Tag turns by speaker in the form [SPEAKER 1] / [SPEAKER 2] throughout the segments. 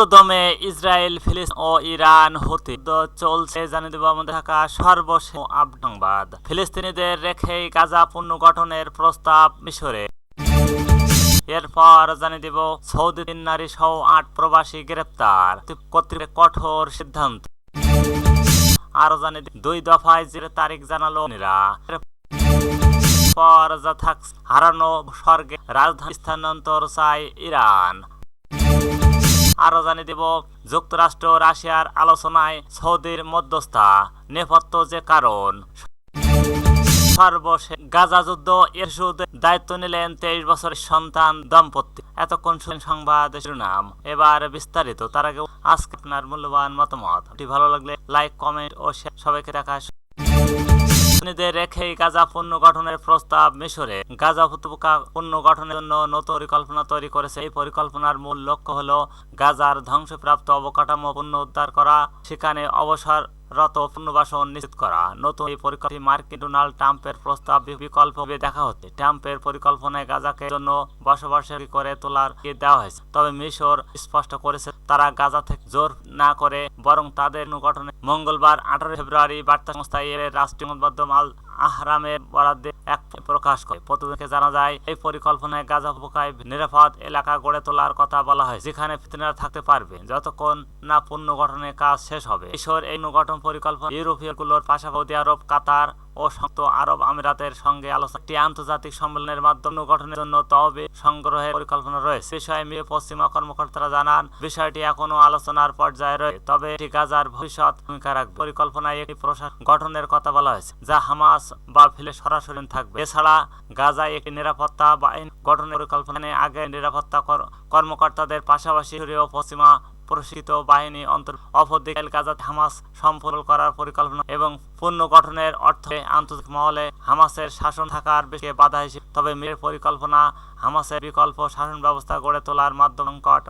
[SPEAKER 1] পুরোদমে ইসরায়েল, ফিলিস্তিন ও ইরান হতে চলছে, জানিয়ে দেব আমাদের থাকা সর্বশেষ সংবাদ ফিলিস্তিনিদের রেখেই গাজা পুনর্গঠনের প্রস্তাব মিশরে। এরপর জানিয়ে দেব, সৌদি তিন নারী সহ আট প্রবাসী গ্রেপ্তার। কর্তৃপক্ষের কঠোর সিদ্ধান্ত। আরও জানিয়ে দুই দফায় যে তারিখ জানালো নিরা পর যা থাকস হারানো স্বর্গে রাজধানী স্থানান্তর চায় ইরান। আরও জানিয়ে দেব, যুক্তরাষ্ট্র, রাশিয়ার আলোচনায় সৌদির মধ্যস্থা। নেপথ্য যে কারণ? সর্বশেষ গাজা যুদ্ধ, এর দায়িত্ব নিলেন তেইশ বছরের সন্তান দম্পতি এতক্ষণ শুনলেন সংবাদ শিরোনাম। এবার বিস্তারিত, তার আগে আজকে আপনার মূল্যবান মতামত। ভালো লাগলে লাইক, কমেন্ট ও সবাইকে রাখা ফিলিস্তিনিদের রেখে গাজা পণ্য গঠনের প্রস্তাব মিশরে। গাজা উপত্যকা পণ্য গঠনের জন্য নতুন পরিকল্পনা তৈরি করেছে। এই পরিকল্পনার মূল লক্ষ্য হল গাজার ধ্বংসপ্রাপ্ত অবকাঠামো পুনরুদ্ধার করা। সেখানে অবসর রত পুনর্বাসন নিশ্চিত করা। নতুন এই পরিকল্পনা মার্কিন ডোনাল্ড ট্রাম্পের প্রস্তাব বিকল্প হবে দেখা হচ্ছে। ট্রাম্পের পরিকল্পনায় গাজাকে জন্য বসবাসের করে তোলার দেওয়া হয়েছে। তবে মিশর স্পষ্ট করেছে তারা গাজা থেকে জোর না করে, বরং তাদের অনুগঠনে মঙ্গলবার আঠারো ফেব্রুয়ারি বার্তা সংস্থা এর রাষ্ট্রীয় মাধ্যম আহরামের বরাদ্দে এক প্রকাশ করে। প্রতিদিনকে জানা যায়, এই পরিকল্পনায় গাজা উপকায় নিরাপদ এলাকা গড়ে তোলার কথা বলা হয়, যেখানে ফিতনারা থাকতে পারবে। যতক্ষণ না পুনর্গঠনের কাজ শেষ হবে ঈশ্বর এই পুনর্গঠন পরিকল্পনা ইউরোপীয়গুলোর পাশাপাশি আরব, কাতার ও সংযুক্ত আরব আমিরাতের সঙ্গে আলোচনা একটি আন্তর্জাতিক সম্মেলনের মাধ্যমে গঠনের জন্য তহবিল সংগ্রহের পরিকল্পনা রয়েছে। বিষয়ে মিয়ে পশ্চিমা কর্মকর্তারা জানান, বিষয়টি এখনও আলোচনার পর্যায়ে রয়েছে তবে এটি গাজার ভবিষ্যৎ ভূমিকা রাখবে। পরিকল্পনায় একটি প্রশাসন গঠনের কথা বলা হয়েছে, যা হামাস বা ফিলে সরাসরি থাকবে। এছাড়া গাজায় একটি নিরাপত্তা বাহিনী গঠনের পরিকল্পনা আগে নিরাপত্তা কর- কর্মকর্তাদের পাশাপাশি ও পশ্চিমা প্রশিক্ষিত বাহিনী অন্তর অপরদিকে গাজাতে হামাস সম্পূর্ণ করার পরিকল্পনা এবং পূর্ণ গঠনের অর্থে আন্তর্জাতিক মহলে হামাসের শাসন থাকার বেশি বাধা হিসেবে, তবে মেয়ের পরিকল্পনা হামাসের বিকল্প শাসন ব্যবস্থা গড়ে তোলার মাধ্যমে সংকট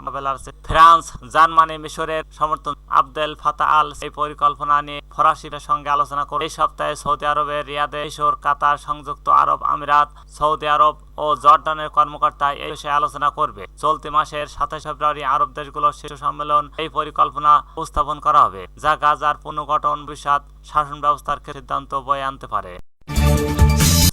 [SPEAKER 1] ফ্রান্স, জার্মানি, মিশরের সমর্থন। আবদেল ফাতা আল এই পরিকল্পনা নিয়ে ফরাসিদের সঙ্গে আলোচনা করে এই সপ্তাহে সৌদি আরবের রিয়াদে মিশর, কাতার, সংযুক্ত আরব আমিরাত, সৌদি আরব ও জর্ডানের কর্মকর্তা এই বিষয়ে আলোচনা করবে। চলতি মাসের সাতাশ ফেব্রুয়ারি আরব দেশগুলোর শীর্ষ সম্মেলন এই পরিকল্পনা উপস্থাপন করা হবে, যা গাজার পুনর্গঠন, বিষাদ, শাসন ব্যবস্থার সিদ্ধান্ত বয়ে আনতে পারে।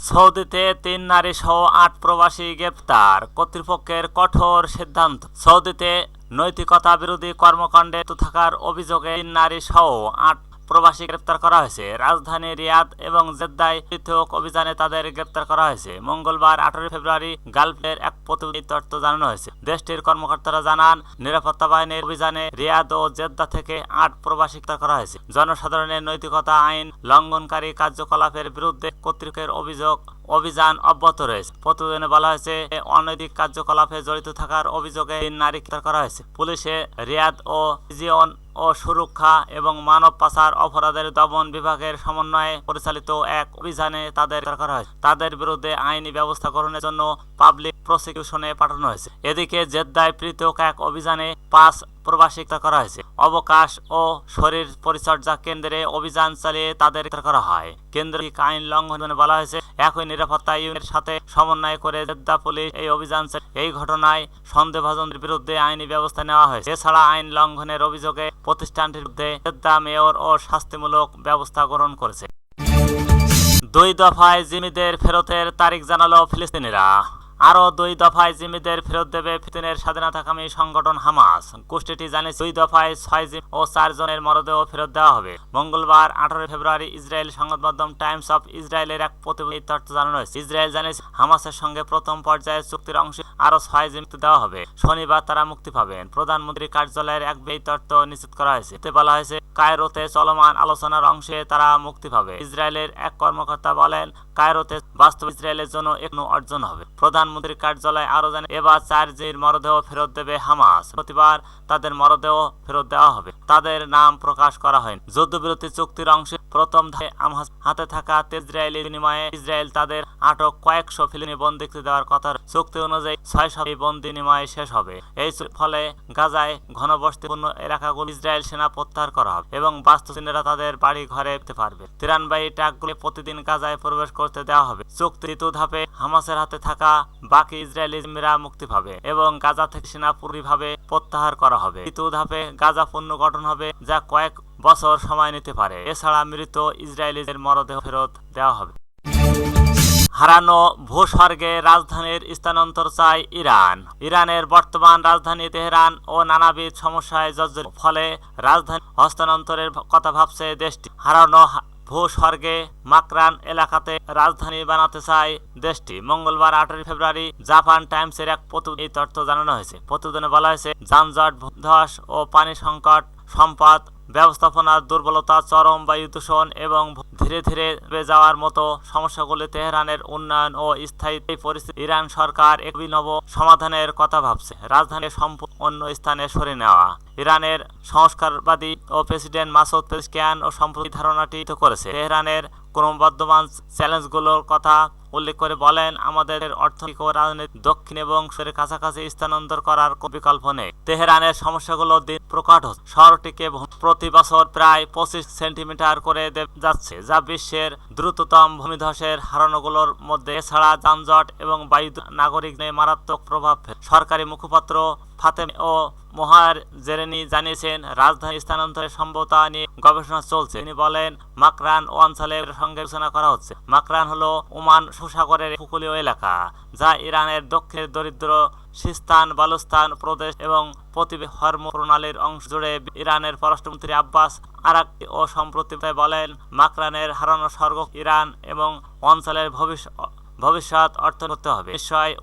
[SPEAKER 1] সৌদিতে তিন নারী সহ আট প্রবাসী গ্রেপ্তার, কর্তৃপক্ষের কঠোর সিদ্ধান্ত। সৌদিতে নৈতিকতা বিরোধী কর্মকাণ্ডে থাকার অভিযোগে তিন নারী সহ আট প্রবাসী গ্রেপ্তার করা হয়েছে। রাজধানী রিয়াদ এবং জেদ্দায় পৃথক অভিযানে তাদের গ্রেপ্তার করা হয়েছে। মঙ্গলবার আঠারোই ফেব্রুয়ারি গালফের এক প্রতিনিধি তথ্য জানানো হয়েছে। দেশটির কর্মকর্তারা জানান, নিরাপত্তা বাহিনীর অভিযানে রিয়াদ ও জেদ্দা থেকে আট প্রবাসী গ্রেপ্তার করা হয়েছে। জনসাধারণের নৈতিকতা, আইন লঙ্ঘনকারী কার্যকলাপের বিরুদ্ধে কর্তৃপক্ষের অভিযোগ, অভিযান অব্যাহত রয়েছে। প্রতিবেদনে বলা হয়েছে অনৈতিক কার্যকলাপে জড়িত থাকার অভিযোগে তিন নারী গ্রেপ্তার করা হয়েছে। পুলিশে রিয়াদ ও জিয়ন ও সুরক্ষা এবং মানব পাচার অপরাধের দমন বিভাগের সমন্বয়ে পরিচালিত এক অভিযানে তাদের করা হয়েছে। তাদের বিরুদ্ধে আইনি ব্যবস্থা গ্রহণের জন্য পাবলিক প্রসিকিউশনে পাঠানো হয়েছে। এদিকে জেদ্দায় পৃথক এক অভিযানে পাঁচ প্রবাসী গ্রেপ্তার করা হয়েছে। অবকাশ ও শরীর পরিচর্যা কেন্দ্রে অভিযান চালিয়ে তাদের করা হয়। কেন্দ্রিক আইন লঙ্ঘনে বলা হয়েছে, একই নিরাপত্তা ইউনিটের সাথে সমন্বয় করে জেদ্দা পুলিশ এই অভিযান এই ঘটনায় সন্দেহভাজনদের বিরুদ্ধে আইনি ব্যবস্থা নেওয়া হয়েছে। এছাড়া আইন লঙ্ঘনের অভিযোগে প্রতিষ্ঠানটির বিরুদ্ধে জেদ্দা মেয়র ও শাস্তিমূলক ব্যবস্থা গ্রহণ করেছে। দুই দফায় জিমিদের ফেরতের তারিখ জানালো ফিলিস্তিনিরা। আরও দুই দফায় জিম্মিদের ফেরত দেবে ফিলিস্তিনের স্বাধীনতাকামী সংগঠন হামাস। গোষ্ঠীটি জানিয়েছে, দুই দফায় ছয় জিম ও চার জনের মরদেহ ফেরত দেওয়া হবে। মঙ্গলবার, আঠারোই ফেব্রুয়ারি, ইসরায়েল সংবাদ মাধ্যম টাইমস অফ ইসরায়েলের এক প্রতিবেদন তথ্য জানানো হয়েছে। ইসরায়েল জানিয়েছে, হামাসের সঙ্গে প্রথম পর্যায়ে চুক্তির অংশে আরও ছয় জিম দেওয়া হবে। শনিবার তারা মুক্তি পাবেন। প্রধানমন্ত্রী কার্যালয়ের এক এই তথ্য নিশ্চিত করা হয়েছে। এতে বলা হয়েছে কায়রোতে চলমান আলোচনার অংশে তারা মুক্তি পাবে। ইসরায়েলের এক কর্মকর্তা বলেন, কায়রোতে বাস্তব ইসরায়েলের জন্য একটু অর্জন হবে। প্রধানমন্ত্রীর কার্যালয় আরও জানে এবার চার জির মরদেহ ফেরত দেবে হামাস। প্রতিবার তাদের মরদেহ ফেরত দেওয়া হবে। তাদের নাম প্রকাশ করা হয়নি। যুদ্ধবিরতি চুক্তির অংশে প্রথম ধাপে হামাস হাতে থাকা ইসরায়েলি বিনিময়ে ইসরায়েল তাদের আটক কয়েকশো ফিলিনি বন্দিকে দেওয়ার কথা চুক্তি অনুযায়ী ছয় সপ্তাহে বন্দি বিনিময় শেষ হবে। এই ফলে গাজায় ঘনবসতিপূর্ণ এলাকাগুলো ইসরায়েল সেনা প্রত্যাহার করা হবে এবং বাস্তুচিনেরা তাদের বাড়ি ঘরে যেতে পারবে। তিরানবাহী ট্রাকগুলি প্রতিদিন গাজায় প্রবেশ করতে দেওয়া হবে। চুক্তি দ্বিতীয় ধাপে হামাসের হাতে থাকা বাকি ইসরায়েলি জিম্মিরা মুক্তি পাবে এবং গাজা থেকে সেনা পুরোপুরিভাবে প্রত্যাহার করা হবে। তৃতীয় ধাপে গাজা পূর্ণ গঠন হবে, যা কয়েক বছর সময় নিতে পারে। এছাড়া মৃত ইসরায়েলিদের মরদেহ ফেরত দেওয়া হবে। হারানো ভূস্বর্গে রাজধানীর স্থানান্তর চায় ইরান। ইরানের বর্তমান রাজধানী তেহরান ও নানাবিধ সমস্যায় জর্জরিত। ফলে রাজধানী হস্তান্তরের কথা ভাবছে দেশটি। হারানো ভূস্বর্গে মাকরান এলাকাতে রাজধানী বানাতে চায় দেশটি। মঙ্গলবার আঠারোই ফেব্রুয়ারি জাপান টাইমসের এক প্রতিবেদন এই তথ্য জানানো হয়েছে। প্রতিবেদনে বলা হয়েছে, যানজট ধস ও পানি সংকট সম্পদ ব্যবস্থাপনার দুর্বলতা, চরম বায়ু দূষণ এবং ধীরে ধীরে যাওয়ার মতো সমস্যাগুলি তেহরানের উন্নয়ন ও স্থায়ী পরিস্থিতি। ইরান সরকার অভিনব সমাধানের কথা ভাবছে। রাজধানী সম্পূর্ণ অন্য স্থানে সরে নেওয়া। ইরানের সংস্কারবাদী ও প্রেসিডেন্ট মাসুদ পেজকিয়ান ও সম্প্রতি ধারণাটি করেছে। তেহরানের ক্রমবর্ধমান চ্যালেঞ্জগুলোর কথা উল্লেখ করে বলেন, আমাদের অর্থনৈতিক ও রাজনৈতিক দক্ষিণ এবং উত্তরের কাছাকাছি স্থানান্তর করার বিকল্প নেই। তেহরানের সমস্যাগুলো দিন প্রকট হচ্ছে। শহরটিকে প্রতি বছর প্রায় পঁচিশ সেন্টিমিটার করে যাচ্ছে, যা বিশ্বের দ্রুততম ভূমিধসের হারানোগুলোর মধ্যে। এছাড়া যানজট এবং বায়ু নাগরিক নিয়ে মারাত্মক প্রভাব। সরকারি মুখপাত্র ফাতেম ও মোহার জেরেনি জানিয়েছেন রাজধানী স্থানান্তরের সম্ভবতা নিয়ে গবেষণা চলছে। তিনি বলেন, মাকরান ও অঞ্চলের সঙ্গে আলোচনা করা হচ্ছে। মাকরান হলো ওমান সুসাগরের উপকূলীয় এলাকা, যা ইরানের দক্ষিণের দরিদ্র সিস্তান বালুস্তান প্রদেশ এবং প্রতিবে হর্ম প্রণালীর অংশ জুড়ে ইরানের পররাষ্ট্রমন্ত্রী আব্বাস আরাক্তি ও সম্প্রতি বলেন, মাকরানের হারানো স্বর্গ ইরান এবং অঞ্চলের ভবিষ্যৎ ভবিষ্যৎ অর্থ করতে হবে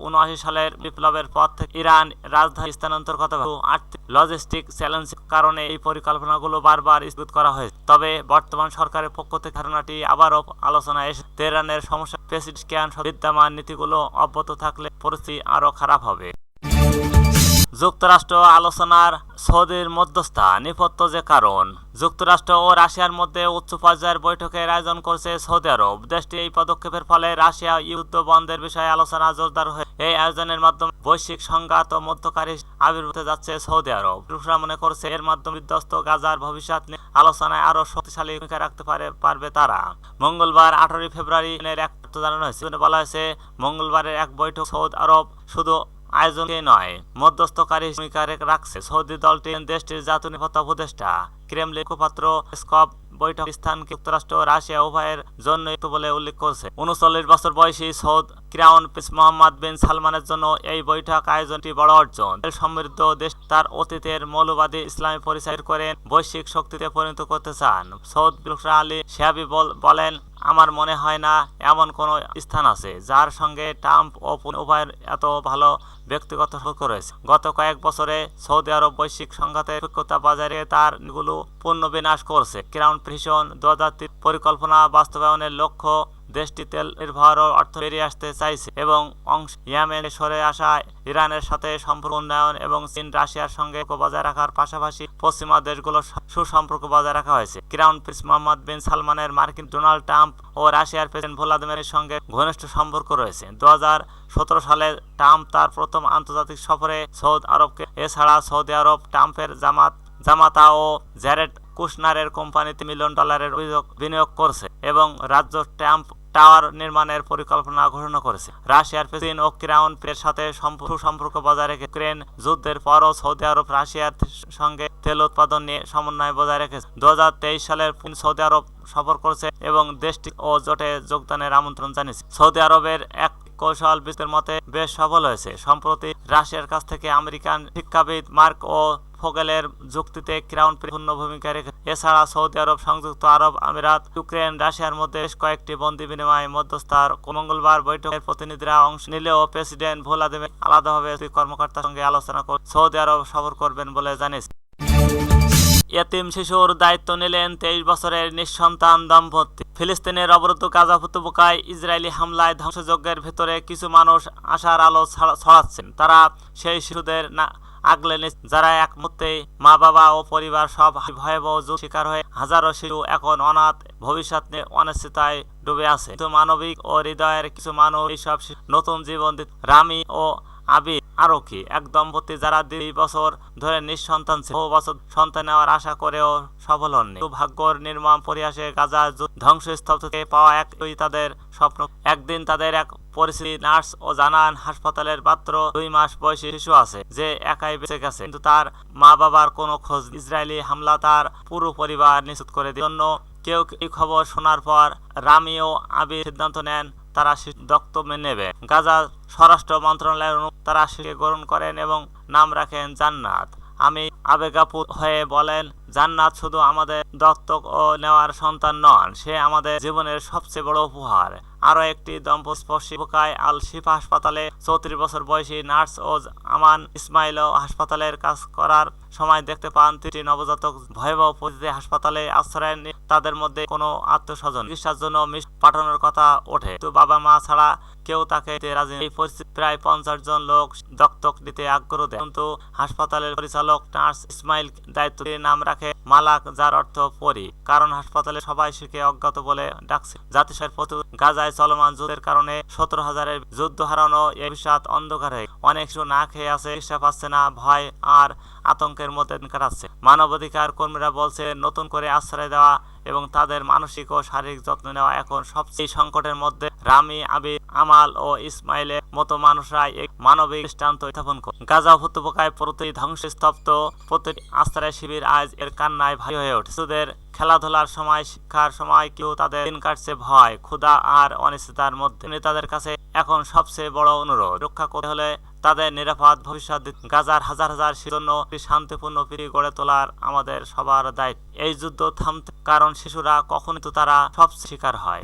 [SPEAKER 1] উনআশি সালের বিপ্লবের পর থেকে ইরান রাজধানী স্থানান্তর কথা। আর্থিক লজিস্টিক চ্যালেঞ্জ কারণে এই পরিকল্পনাগুলো বারবার স্থগিত করা হয়েছে তবে বর্তমান সরকারের পক্ষ থেকে ধারণাটি আবারও আলোচনায় এসে তেহরানের সমস্যা, প্রেসিডেন্ট বিদ্যমান নীতিগুলো অব্যাহত থাকলে পরিস্থিতি আরও খারাপ হবে যুক্তরাষ্ট্র আলোচনার সৌদির মধ্যস্থা নেপথ্য যে কারণ, যুক্তরাষ্ট্র ও রাশিয়ার মধ্যে উচ্চ পর্যায়ের বৈঠকের আয়োজন করছে সৌদি আরব। দেশটি এই পদক্ষেপের ফলে রাশিয়া যুদ্ধ বন্ধের বিষয়ে আলোচনা জোরদার হয়ে এই আয়োজনের মাধ্যমে বৈশ্বিক সংঘাত ও মধ্যকারী আবির্ভূত যাচ্ছে সৌদি আরব। রুশরা মনে করছে এর মাধ্যমে বিধ্বস্ত গাজার ভবিষ্যৎ নিয়ে আলোচনায় আরও শক্তিশালী ভূমিকা রাখতে পারে পারবে তারা। মঙ্গলবার আঠারোই ফেব্রুয়ারি এক জানানো হয়েছে। বলা হয়েছে, মঙ্গলবারের এক বৈঠক সৌদি আরব শুধু আয়োজনকে নয়, মধ্যস্থকারী ভূমিকা রেখে রাখছে সৌদি দলটি দেশটির জাতীয় নিরাপত্তা উপদেষ্টা, ক্রেমলিন মুখপাত্র স্কপ বৈঠক স্থানকে যুক্তরাষ্ট্র রাশিয়া উভয়ের জন্য বলে উল্লেখ করছে। উনচল্লিশ বছর বয়সী Saudi crown prince Mohammed bin সালমানের জন্য এই বৈঠক আয়োজনটি বড় অর্জন। সমৃদ্ধ দেশ তার অতীতের মৌলবাদী ইসলামী পরিচয় করে বৈশ্বিক শক্তিতে পরিণত করতে চান। সৌদ আলী শেহাবি বলেন আমার মনে হয় না এমন কোনো স্থান আছে যার সঙ্গে ট্রাম্প ও উভয়ের এত ভালো ব্যক্তিগত সম্পর্ক রয়েছে। গত কয়েক বছরে সৌদি আরব বৈশ্বিক সংঘাতের ঐক্যতা বাজারে তারগুলো পূর্ণ বিনাশ করছে। ক্রাউন প্রিশন দু পরিকল্পনা বাস্তবায়নের লক্ষ্য দেশটি তেল নির্ভর ও অর্থ বেরিয়ে আসতে চাইছে এবং অংশ ইয়ামেন সরে আসা ইরানের সাথে সম্পর্ক উন্নয়ন এবং চীন রাশিয়ার সঙ্গে বজায় রাখার পাশাপাশি পশ্চিমা দেশগুলোর সুসম্পর্ক বজায় রাখা হয়েছে। ক্রাউন প্রিন্স মোহাম্মদ বিন সালমানের মার্কিন ডোনাল্ড ট্রাম্প ও রাশিয়ার প্রেসিডেন্ট ভ্লাদিমিরের সঙ্গে ঘনিষ্ঠ সম্পর্ক রয়েছে। দু সতেরো সালে ট্রাম্প তার প্রথম আন্তর্জাতিক সফরে সৌদি আরবকে, এছাড়া সৌদি আরব ট্রাম্পের জামাত জামাতা ও জ্যারেড কুশনারের কোম্পানিতে মিলিয়ন ডলারের অভিযোগ বিনিয়োগ করছে এবং রাজ্য ট্রাম্প টাওয়ার নির্মাণের পরিকল্পনা ঘোষণা করেছে। রাশিয়ার প্রেসিডেন্ট ও ক্রাউন এর সাথে সুসম্পর্ক বজায় রেখে ইউক্রেন যুদ্ধের পরও সৌদি আরব, রাশিয়ার সঙ্গে তেল উৎপাদন নিয়ে সমন্বয় বজায় রেখেছে। দু হাজার তেইশ সালের সৌদি আরব সফর করেছে এবং দেশটি ও জোটে যোগদানের আমন্ত্রণ জানিয়েছে। সৌদি আরবের এক কৌশল বিস্তের মতে বেশ সফল হয়েছে। সম্প্রতি রাশিয়ার কাছ থেকে আমেরিকান শিক্ষাবিদ মার্ক ও ফোগেলের যুক্তিতে ক্রাউন পূর্ণ ভূমিকা রেখে, এছাড়া সৌদি আরব, সংযুক্ত আরব আমিরাত, ইউক্রেন, রাশিয়ার মধ্যে বেশ কয়েকটি বন্দি বিনিময় মধ্যস্থার মঙ্গলবার বৈঠকের প্রতিনিধিরা অংশ নিলেও প্রেসিডেন্ট ভোলাদিমির আলাদাভাবে দুই কর্মকর্তার সঙ্গে আলোচনা করে, সৌদি আরব সফর করবেন বলে জানিয়েছে। এতিম শিশুর দায়িত্ব নিলেন তেইশ বছরের নিঃসন্তান দম্পতি। ফিলিস্তিনের অবরুদ্ধ গাজা উপত্যকায় ইসরায়েলি হামলায় ধ্বংসযজ্ঞের ভেতরে কিছু মানুষ আশার আলো ছড়াচ্ছেন। তারা সেই শিশুদের না আগলে যারা এক মুহূর্তে মা, বাবা ও পরিবার সব ভয়াবহ যুগ শিকার হয়ে হাজারো শিশু এখন অনাথ, ভবিষ্যৎ নিয়ে অনিশ্চিতায় ডুবে আছে। কিন্তু মানবিক ও হৃদয়ের কিছু মানুষ এইসব নতুন জীবন রামি ও আবি আরও কি? এক দম্পতি যারা দুই বছর ধরে নিঃসন্তান ছিল। বহু বছর সন্তান নেওয়ার আশা করেও সফল হননি। ভাগ্যর নির্মম পরিহাসে গাজা ধ্বংসস্তব্ধ থেকে পাওয়া একই তাদের স্বপ্ন। একদিন তাদের এক পরিস্থিতি নার্স ও জানান হাসপাতালের মাত্র দুই মাস বয়সী শিশু আছে, যে একাই বেঁচে গেছে। কিন্তু তার মা বাবার কোনো খোঁজ ইসরায়েলি হামলা তার পুরো পরিবার নিশ্চিত করে দেওয়ার জন্য কেউ এই খবর শোনার পর রামি ও আবি সিদ্ধান্ত নেন তারা দত্তক নেবে। গাজা স্বরাষ্ট্র মন্ত্রণালয়ের তারা শিশুকে গ্রহণ করেন এবং নাম রাখেন জান্নাত। আমি আবেগাপুত হয়ে বলেন, জান্নাত শুধু আমাদের দত্তক ও নেওয়ার সন্তান নন, সে আমাদের জীবনের সবচেয়ে বড় উপহার। আরও একটি দম্পস্পর্শী বোকায় আল শিফা হাসপাতালে চৌত্রিশ বছর বয়সী নার্স ও আমান ইসমাইলও হাসপাতালের কাজ করার সময় দেখতে পান তিনটি নবজাতক ভয়াবহ পরিস্থিতি হাসপাতালে আশ্রয় তাদের মধ্যে কোনো আত্মস্বজন চিকিৎসার জন্য পাঠানোর কথা ওঠে। তো বাবা মা ছাড়া কেউ তাকে রাজি এই পরিস্থিতি প্রায় পঞ্চাশ জন লোক দত্তক নিতে আগ্রহ দেয়। কিন্তু হাসপাতালের পরিচালক নার্স ইসমাইল দায়িত্ব নাম রাখে মালাক, যার অর্থ পরি। কারণ হাসপাতালে সবাই শিখে অজ্ঞাত বলে ডাকছে। জাতিসংঘের প্রতি গাজায় চলমান যুদ্ধের কারণে সতেরো হাজারের যুদ্ধ হারানো এই ভবিষ্যৎ অন্ধকার অনেক শিশু না খেয়ে আছে, চিকিৎসা পাচ্ছে না, ভয় আর আতঙ্কের মধ্যে কাটাচ্ছে। মানবাধিকার কর্মীরা বলছে, নতুন করে আশ্রয় দেওয়া এবং তাদের মানসিক ও শারীরিক যত্ন নেওয়া এখন সবচেয়ে সংকটের মধ্যে। রামি আবির আমাল ও ইসমাইলের মতো মানুষরা এক মানবিক দৃষ্টান্ত স্থাপন করে। গাজা উপত্যকায় প্রতি ধ্বংসস্তব্ধ প্রতিটি আশ্রয় শিবির আজ এর কান্নায় ভারী হয়ে ওঠে শিশুদের খেলাধুলার সময়, শিক্ষার সময় কেউ তাদের দিন কাটছে ভয়, ক্ষুধা আর অনিশ্চিতার মধ্যে। তাদের কাছে এখন সবচেয়ে বড় অনুরোধ, রক্ষা করতে হলে তাদের নিরাপদ ভবিষ্যৎ গাজার হাজার হাজার জন্য শান্তিপূর্ণ পৃথিবী গড়ে তোলার আমাদের সবার দায়িত্ব। এই যুদ্ধ থামতে কারণ শিশুরা কখনই তো তারা সব শিকার হয়।